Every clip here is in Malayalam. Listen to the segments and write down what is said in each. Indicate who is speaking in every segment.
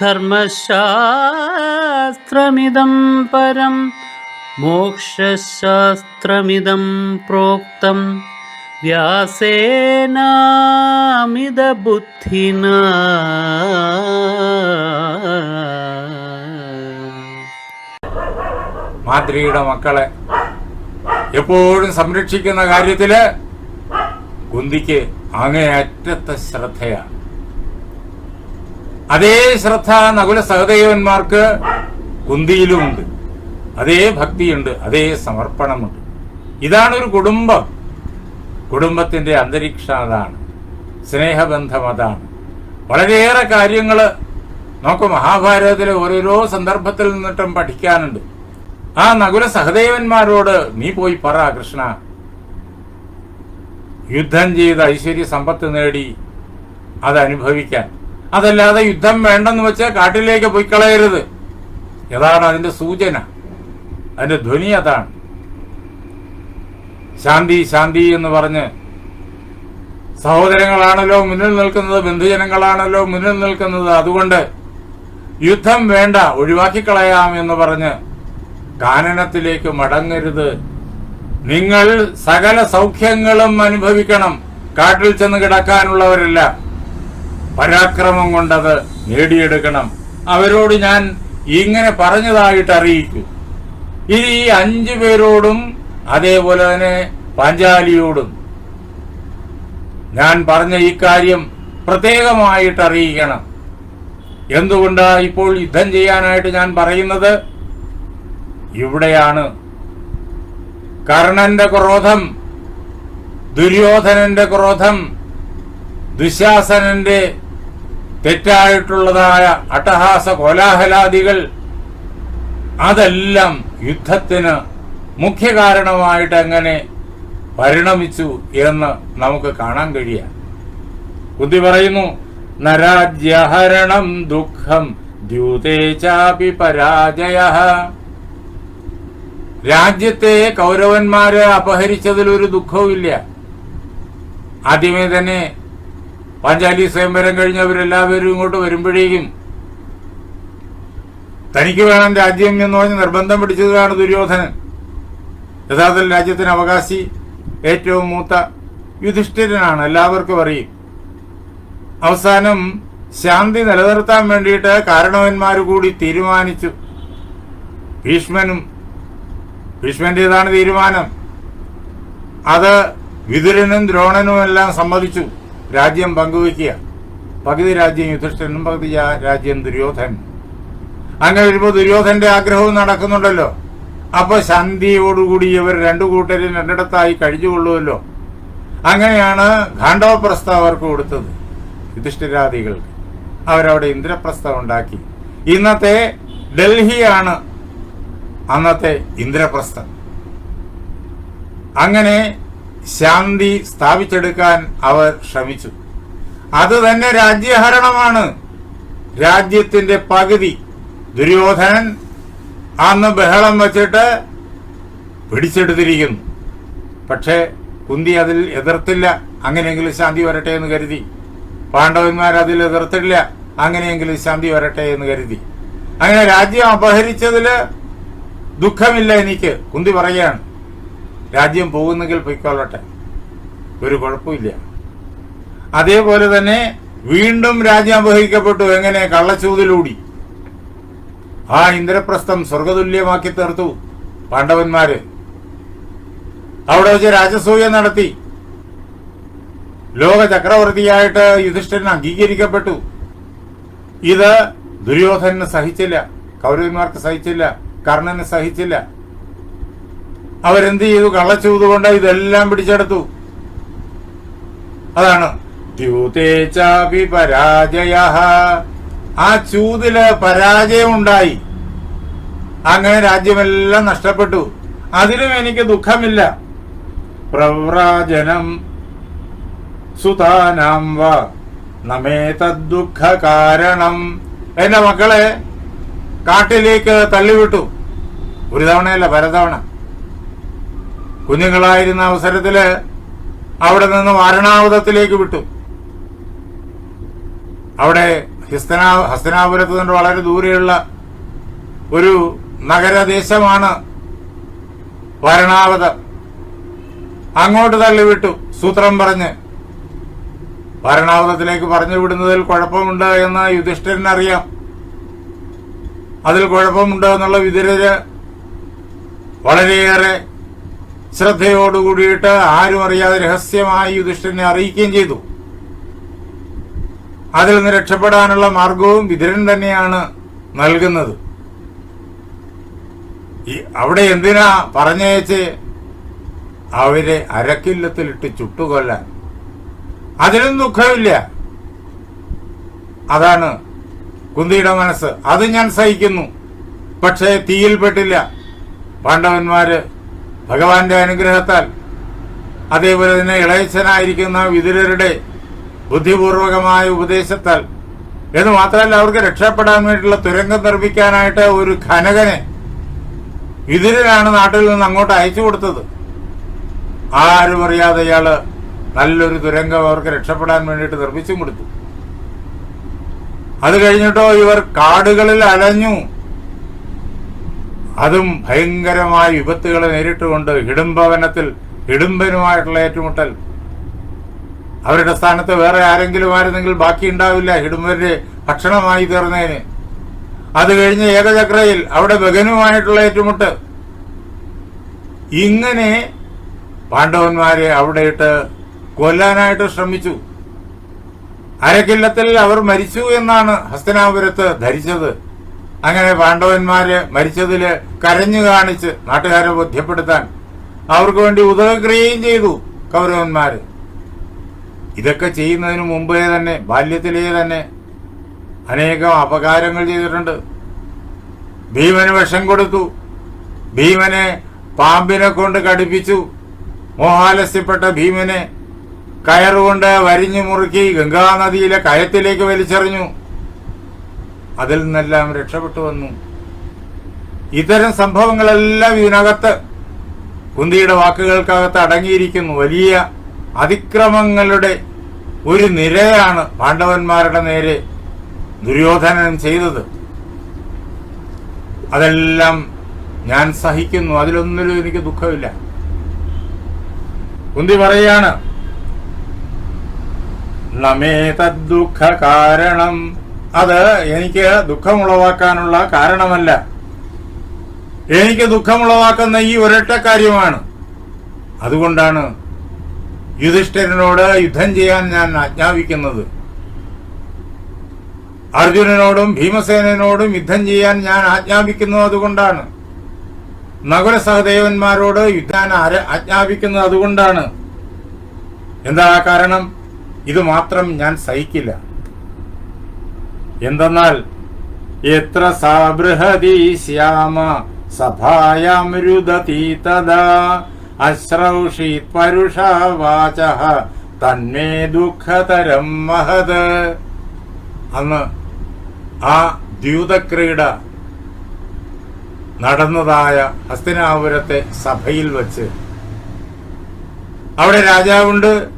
Speaker 1: ധർമ്മശാസ്ത്രമിദം പരം മോക്ഷശാസ്ത്രമിതം പ്രോക്തം. വ്യാസേനാമിതബുദ്ധിന.
Speaker 2: മാതൃകയുടെ മക്കളെ എപ്പോഴും സംരക്ഷിക്കുന്ന കാര്യത്തിൽ കുന്തിക്ക് അങ്ങേയറ്റത്തെ ശ്രദ്ധയാണ്. അതേ ശ്രദ്ധ നകുല സഹദേവന്മാർക്ക് കുന്തിയിലുമുണ്ട്. അതേ ഭക്തിയുണ്ട് അതേ സമർപ്പണമുണ്ട്. ഇതാണ് ഒരു കുടുംബം. കുടുംബത്തിന്റെ അന്തരീക്ഷം അതാണ്. സ്നേഹബന്ധം അതാണ്. വളരെയേറെ കാര്യങ്ങൾ നമുക്ക് മഹാഭാരതത്തിലെ ഓരോരോ സന്ദർഭത്തിൽ നിന്നിട്ടും പഠിക്കാനുണ്ട്. ആ നകുല സഹദേവന്മാരോട് നീ പോയി പറ കൃഷ്ണ. യുദ്ധം ചെയ്ത് ഐശ്വര്യ സമ്പത്ത് നേടി അത് അനുഭവിക്കാൻ അതല്ലാതെ യുദ്ധം വേണ്ടെന്ന് വെച്ചാൽ കാട്ടിലേക്ക് പോയി കളയരുത്. അതാണ് അതിന്റെ സൂചന. അതിന്റെ ധ്വനി അതാണ്. ശാന്തി ശാന്തി എന്ന് പറഞ്ഞ് സഹോദരങ്ങളാണല്ലോ മുന്നിൽ നിൽക്കുന്നത് ബന്ധുജനങ്ങളാണല്ലോ മുന്നിൽ നിൽക്കുന്നത്. അതുകൊണ്ട് യുദ്ധം വേണ്ട ഒഴിവാക്കി കളയാം എന്ന് പറഞ്ഞ് കാനനത്തിലേക്ക് മടങ്ങരുത്. നിങ്ങൾ സകല സൗഖ്യങ്ങളും അനുഭവിക്കണം. കാട്ടിൽ ചെന്ന് കിടക്കാനുള്ളവരല്ല. പരാക്രമം കൊണ്ടത് നേടിയെടുക്കണം. അവരോട് ഞാൻ ഇങ്ങനെ പറഞ്ഞതായിട്ട് അറിയിക്കും. ഇനി ഈ അഞ്ചു പേരോടും അതേപോലെ തന്നെ പാഞ്ചാലിയോടും ഞാൻ പറഞ്ഞ ഈ കാര്യം പ്രത്യേകമായിട്ട് അറിയിക്കണം. എന്തുകൊണ്ടാണ് ഇപ്പോൾ യുദ്ധം ചെയ്യാനായിട്ട് ഞാൻ പറയുന്നത്? ഇവിടെയാണ്. കർണന്റെ ക്രോധം ദുര്യോധനന്റെ ക്രോധം ദുശാസനന്റെ തെറ്റായിട്ടുള്ളതായ അട്ടഹാസ കോലാഹലാദികൾ അതെല്ലാം യുദ്ധത്തിന് മുഖ്യ കാരണമായിട്ട് എങ്ങനെ പരിണമിച്ചു എന്ന് നമുക്ക് കാണാൻ കഴിയാം. ബുദ്ധി പറയുന്നു നരാജ്യഹരണം ദുഃഖം ദ്യൂതേ ചാപി പരാജയ. രാജ്യത്തെ കൗരവന്മാരെ അപഹരിച്ചതിൽ ഒരു ദുഃഖവുമില്ല. ആദ്യമേ തന്നെ പാഞ്ചാലി സ്വയംവരം കഴിഞ്ഞവരെല്ലാവരും ഇങ്ങോട്ട് വരുമ്പോഴേക്കും തനിക്ക് വേണം രാജ്യം എന്ന് പറഞ്ഞ് നിർബന്ധം പിടിച്ചതാണ് ദുര്യോധനൻ. യഥാർത്ഥത്തിൽ രാജ്യത്തിന് അവകാശി ഏറ്റവും മൂത്ത യുധിഷ്ഠിരനാണ് എല്ലാവർക്കും അറിയും. അവസാനം ശാന്തി നിലനിർത്താൻ വേണ്ടിയിട്ട് കാരണവന്മാർ കൂടി തീരുമാനിച്ചു. ഭീഷ്മനും ഭീഷ്മന്റേതാണ് തീരുമാനം. അത് വിതുരനും ദ്രോണനും എല്ലാം സമ്മതിച്ചു. രാജ്യം പങ്കുവയ്ക്കുക. പകുതി രാജ്യം യുധിഷ്ഠനും പകുതി രാജ്യം ദുര്യോധനും അങ്ങനെ വരുമ്പോൾ ദുര്യോധന്റെ ആഗ്രഹവും നടക്കുന്നുണ്ടല്ലോ. അപ്പൊ ശാന്തിയോടുകൂടി ഇവർ രണ്ടു കൂട്ടരും രണ്ടിടത്തായി കഴിഞ്ഞുകൊള്ളുമല്ലോ അങ്ങനെയാണ് ഖാണ്ഡവ പ്രസ്താവ് അവർക്ക് കൊടുത്തത് യുധിഷ്ഠിരാദികൾക്ക്. അവരവിടെ ഇന്ദ്രപ്രസ്ഥം ഉണ്ടാക്കി. ഇന്നത്തെ ഡൽഹിയാണ് അന്നത്തെ ഇന്ദ്രപ്രസ്ഥം അങ്ങനെ ശാന്തി സ്ഥാപിച്ചെടുക്കാൻ അവർ ശ്രമിച്ചു. അത് തന്നെ രാജ്യഹരണമാണ്. രാജ്യത്തിന്റെ പകുതി. ദുര്യോധനൻ അന്ന് ബഹളം വച്ചിട്ട് പിടിച്ചെടുത്തിരിക്കുന്നു. പക്ഷേ കുന്തി അതിൽ എതിർത്തില്ല. അങ്ങനെയെങ്കിലും ശാന്തി വരട്ടെ എന്ന് കരുതി. പാണ്ഡവന്മാർ അതിൽ എതിർത്തില്ല. അങ്ങനെയെങ്കിലും ശാന്തി വരട്ടെ എന്ന് കരുതി. അങ്ങനെ രാജ്യം അപഹരിച്ചതിൽ ദുഃഖമില്ല എനിക്ക്. കുന്തി പറയുകയാണ് രാജ്യം പോകുന്നെങ്കിൽ പൊയ്ക്കൊള്ളട്ടെ. ഒരു കുഴപ്പമില്ല അതേപോലെ തന്നെ വീണ്ടും രാജ്യം അപഹരിക്കപ്പെട്ടു. എങ്ങനെ? കള്ളച്ചൂതിലൂടി. ആ ഇന്ദ്രപ്രസ്ഥം സ്വർഗതുല്യമാക്കി തീർത്തു. പാണ്ഡവന്മാര്. അവിടെ വെച്ച് രാജസൂയ നടത്തി. ലോക ചക്രവർത്തിയായിട്ട് യുധിഷ്ഠിരൻ അംഗീകരിക്കപ്പെട്ടു. ഇത് ദുര്യോധനന് സഹിച്ചില്ല. കൗരവന്മാർക്ക് സഹിച്ചില്ല. കർണന് സഹിച്ചില്ല. അവരെന്ത് ചെയ്തു കള്ളച്ചൂതുകൊണ്ട് ഇതെല്ലാം പിടിച്ചെടുത്തു. അതാണ്. പരാജയ ആ ചൂതിൽ പരാജയമുണ്ടായി. അങ്ങനെ രാജ്യമെല്ലാം നഷ്ടപ്പെട്ടു. അതിലും എനിക്ക് ദുഃഖമില്ല. പ്രവ്രാജനം സുതാനാം വ. നമേ തദ്ദുഃഖ കാരണം എന്റെ മക്കളെ കാട്ടിലേക്ക് തള്ളിവിട്ടു. ഒരു തവണയല്ല പലതവണ. കുഞ്ഞുങ്ങളായിരുന്ന അവസരത്തിൽ അവിടെ നിന്ന് വാരണാവതത്തിലേക്ക് വിട്ടു. അവിടെ ഹിസ്തനാ ഹസ്തനാപുരത്ത് നിന്ന് വളരെ ദൂരെയുള്ള ഒരു നഗരദേശമാണ് വരണാവത. അങ്ങോട്ട് തള്ളിവിട്ടു സൂത്രം പറഞ്ഞ്. വരണാവതത്തിലേക്ക് പറഞ്ഞു വിടുന്നതിൽ കുഴപ്പമുണ്ട് എന്ന് യുധിഷ്ഠിരനറിയാം. അതിൽ കുഴപ്പമുണ്ട് എന്നുള്ള വിതുരര് വളരെയേറെ ശ്രദ്ധയോടുകൂടിയിട്ട് ആരും അറിയാതെ രഹസ്യമായി യുധിഷ്ഠിരനെ അറിയിക്കുകയും ചെയ്തു. അതിൽ നിന്ന് രക്ഷപ്പെടാനുള്ള മാർഗവും വിതുരൻ തന്നെയാണ് നൽകുന്നത്. അവിടെ എന്തിനാ പറഞ്ഞയച്ച്? അവരെ അരക്കില്ലത്തിലിട്ട് ചുട്ടുകൊല്ലാൻ. അതിനും ദുഃഖമില്ല. അതാണ് കുന്തിയുടെ മനസ്സ്. അത് ഞാൻ സഹിക്കുന്നു. പക്ഷേ തീയിൽപ്പെട്ടില്ല പാണ്ഡവന്മാര് ഭഗവാന്റെ അനുഗ്രഹത്താൽ അതേപോലെ തന്നെ ഇളയച്ചനായിരിക്കുന്ന വിതുരരുടെ ബുദ്ധിപൂർവകമായ ഉപദേശത്താൽ എന്ന് മാത്രമല്ല അവർക്ക് രക്ഷപ്പെടാൻ വേണ്ടിയുള്ള തുരങ്കം നിർമ്മിക്കാനായിട്ട് ഒരു ഖനകനെ വിതുരനാണ് നാട്ടിൽ നിന്ന് അങ്ങോട്ട് അയച്ചു കൊടുത്തത്. ആരും അറിയാതെ ഇയാൾ നല്ലൊരു തുരങ്കം അവർക്ക് രക്ഷപ്പെടാൻ വേണ്ടിയിട്ട് നിർമ്മിച്ചും കൊടുത്തു. അത് കഴിഞ്ഞിട്ടോ ഇവർ കാടുകളിൽ അലഞ്ഞു അതും ഭയങ്കരമായ വിപത്തുകളെ നേരിട്ടുകൊണ്ട് ഇടുംഭവനത്തിൽ ഇടുംബനുമായിട്ടുള്ള ഏറ്റുമുട്ടൽ. അവരുടെ സ്ഥാനത്ത് വേറെ ആരെങ്കിലും ആയിരുന്നെങ്കിൽ ബാക്കി ഉണ്ടാവില്ല. ഹിഡംബന്റെ ഭക്ഷണമായി തീർന്നതിന് അത് കഴിഞ്ഞ് ഏകചക്രയിൽ അവിടെ ബഗനുമായിട്ടുള്ള ഏറ്റുമുട്ട്. ഇങ്ങനെ പാണ്ഡവന്മാരെ അവിടെ ഇട്ട് കൊല്ലാനായിട്ട് ശ്രമിച്ചു. അരക്കില്ലത്തിൽ അവർ മരിച്ചു എന്നാണ് ഹസ്തനാപുരത്ത് ധരിച്ചത്. അങ്ങനെ പാണ്ഡവന്മാര് മരിച്ചതിൽ കരഞ്ഞു കാണിച്ച് നാട്ടുകാരെ ബോധ്യപ്പെടുത്താൻ അവർക്ക് വേണ്ടി ഉദകക്രിയയും ചെയ്തു കൗരവന്മാര്. ഇതൊക്കെ ചെയ്യുന്നതിന് മുമ്പേ തന്നെ ബാല്യത്തിലേ തന്നെ അനേകം അപകാരങ്ങൾ ചെയ്തിട്ടുണ്ട്. ഭീമന് വിഷം കൊടുത്തു. ഭീമനെ പാമ്പിനെ കൊണ്ട് കടിപ്പിച്ചു. മോഹാലസ്യപ്പെട്ട ഭീമനെ കയറുകൊണ്ട് വരിഞ്ഞു മുറുക്കി ഗംഗാനദിയിലെ കയത്തിലേക്ക് വലിച്ചെറിഞ്ഞു. അതിൽ നിന്നെല്ലാം രക്ഷപ്പെട്ടു വന്നു. ഇത്തരം സംഭവങ്ങളെല്ലാം ഇതിനകത്ത് കുന്തിയുടെ വാക്കുകൾക്കകത്ത് അടങ്ങിയിരിക്കുന്നു. വലിയ അതിക്രമങ്ങളുടെ ഒരു നിരയാണ് പാണ്ഡവന്മാരുടെ നേരെ ദുര്യോധനൻ ചെയ്തത്. അതെല്ലാം ഞാൻ സഹിക്കുന്നു. അതിലൊന്നിലും എനിക്ക് ദുഃഖമില്ല. കുന്തി പറയാണ് നമേ തദ്ദുഃഖ കാരണം അത് എനിക്ക് ദുഃഖമുളവാക്കാനുള്ള കാരണമല്ല. എനിക്ക് ദുഃഖമുളവാക്കുന്ന ഈ ഒരൊറ്റ കാര്യമാണ്. അതുകൊണ്ടാണ് യുധിഷ്ഠിരനോട് യുദ്ധം ചെയ്യാൻ ഞാൻ ആജ്ഞാപിക്കുന്നത്. അർജുനനോടും ഭീമസേനോടും യുദ്ധം ചെയ്യാൻ ഞാൻ ആജ്ഞാപിക്കുന്നത് അതുകൊണ്ടാണ്. നഗര സഹദേവന്മാരോട് യുദ്ധാൻ ആജ്ഞാപിക്കുന്നത് അതുകൊണ്ടാണ്. എന്താ കാരണം? ഇത് മാത്രം ഞാൻ സഹിക്കില്ല. എന്തെന്നാൽ എത്ര സാബൃഹതി ശ്യാമ സഭായാം രുദതി തദാ. അശ്രൗഷീത് പരുഷ വാച തന്മേ ദുഃഖതരം മഹത്. അന്ന് ആ ദ്യൂതക്രീഡ നടന്നതായ ഹസ്തിനാപുരത്തെ സഭയിൽ വച്ച്. അവിടെ രാജാവുണ്ട്.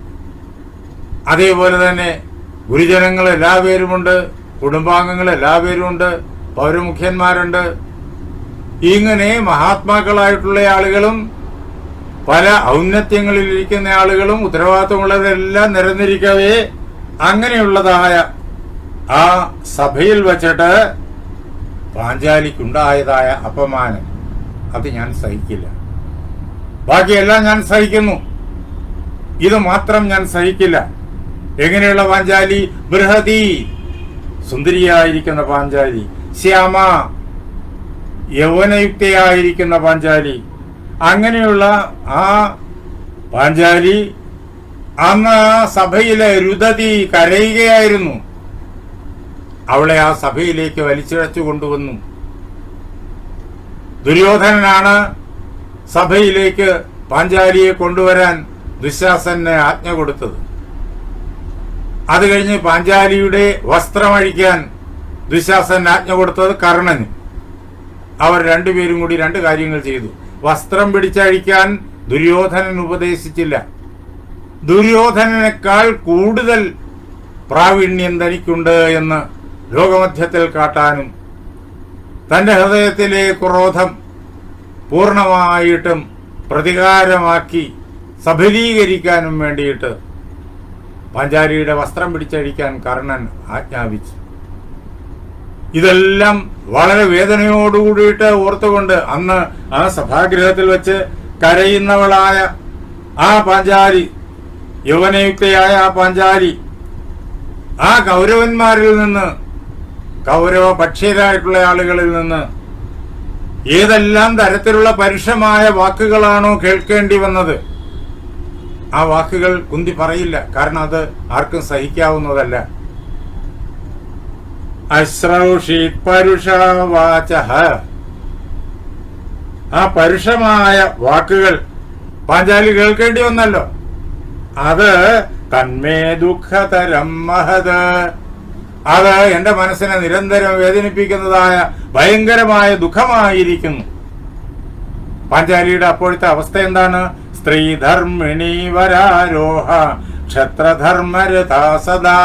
Speaker 2: അതേപോലെ തന്നെ ഗുരുജനങ്ങൾ എല്ലാവരുമുണ്ട്. കുടുംബാംഗങ്ങൾ എല്ലാവരും ഉണ്ട് പൗരമുഖ്യന്മാരുണ്ട്. ഇങ്ങനെ മഹാത്മാക്കളായിട്ടുള്ള ആളുകളും പല ഔന്നത്യങ്ങളിൽ ഇരിക്കുന്ന ആളുകളും ഉത്തരവാദിത്തമുള്ളവരെല്ലാം നിരന്നിരിക്കവേ. അങ്ങനെയുള്ളതായ ആ സഭയിൽ വച്ചിട്ട് പാഞ്ചാലിക്കുണ്ടായതായ അപമാനം. അത് ഞാൻ സഹിക്കില്ല. ബാക്കിയെല്ലാം ഞാൻ സഹിക്കുന്നു. ഇത് മാത്രം ഞാൻ സഹിക്കില്ല. എങ്ങനെയുള്ള പാഞ്ചാലി? ബൃഹതി സുന്ദരിയായിരിക്കുന്ന പാഞ്ചാലി. ശ്യാമ യൗവനയുക്തയായിരിക്കുന്ന പാഞ്ചാലി. അങ്ങനെയുള്ള ആ പാഞ്ചാലി അന്ന് ആ സഭയിലെ രുദതി കരയുകയായിരുന്നു. അവളെ ആ സഭയിലേക്ക് വലിച്ചിഴച്ചു കൊണ്ടുവന്നു. ദുര്യോധനനാണ് സഭയിലേക്ക് പാഞ്ചാലിയെ കൊണ്ടുവരാൻ ദുശാസന് ആജ്ഞ കൊടുത്തത്. അത് കഴിഞ്ഞ് പാഞ്ചാലിയുടെ വസ്ത്രമഴിക്കാൻ ദുശാസൻ ആജ്ഞ കൊടുത്തത് കർണന്. അവർ രണ്ടുപേരും കൂടി രണ്ട് കാര്യങ്ങൾ ചെയ്തു. വസ്ത്രം പിടിച്ചഴിക്കാൻ ദുര്യോധനൻ ഉപദേശിച്ചില്ല. ദുര്യോധനനേക്കാൾ കൂടുതൽ പ്രാവീണ്യം തനിക്കുണ്ട് എന്ന് ലോകമധ്യത്തിൽ കാട്ടാനും തന്റെ ഹൃദയത്തിലെ ക്രോധം പൂർണമായിട്ടും പ്രതികാരമാക്കി സഫലീകരിക്കാനും വേണ്ടിയിട്ട് പാഞ്ചാലിയുടെ വസ്ത്രം പിടിച്ചഴിക്കാൻ കർണൻ ആജ്ഞാപിച്ചു. ഇതെല്ലാം വളരെ വേദനയോടുകൂടിയിട്ട് ഓർത്തുകൊണ്ട് അന്ന് ആ സഭാഗൃഹത്തിൽ വെച്ച് കരയുന്നവളായ ആ പാഞ്ചാരി യൗവനയുക്തയായ ആ പാഞ്ചാരി ആ കൗരവന്മാരിൽ നിന്ന് കൗരവ പക്ഷീരായിട്ടുള്ള ആളുകളിൽ നിന്ന് ഏതെല്ലാം തരത്തിലുള്ള പരുഷമായ വാക്കുകളാണോ കേൾക്കേണ്ടി വന്നത്? ആ വാക്കുകൾ കുന്തി പറയില്ല. കാരണം അത് ആർക്കും സഹിക്കാവുന്നതല്ല. അശ്രൗഷി പരുഷവാച ആ പരുഷമായ വാക്കുകൾ പാഞ്ചാലി കേൾക്കേണ്ടി വന്നല്ലോ. അത് തന്മേ ദുഃഖതരം മഹത്. അത് എന്റെ മനസ്സിനെ നിരന്തരം വേദനിപ്പിക്കുന്നതായ ഭയങ്കരമായ ദുഃഖമായിരിക്കുന്നു. പാഞ്ചാലിയുടെ അപ്പോഴത്തെ അവസ്ഥ എന്താണ്? സ്ത്രീധർമ്മിണി വരാരോഹ ക്ഷത്രധർമ്മരഥാ സദാ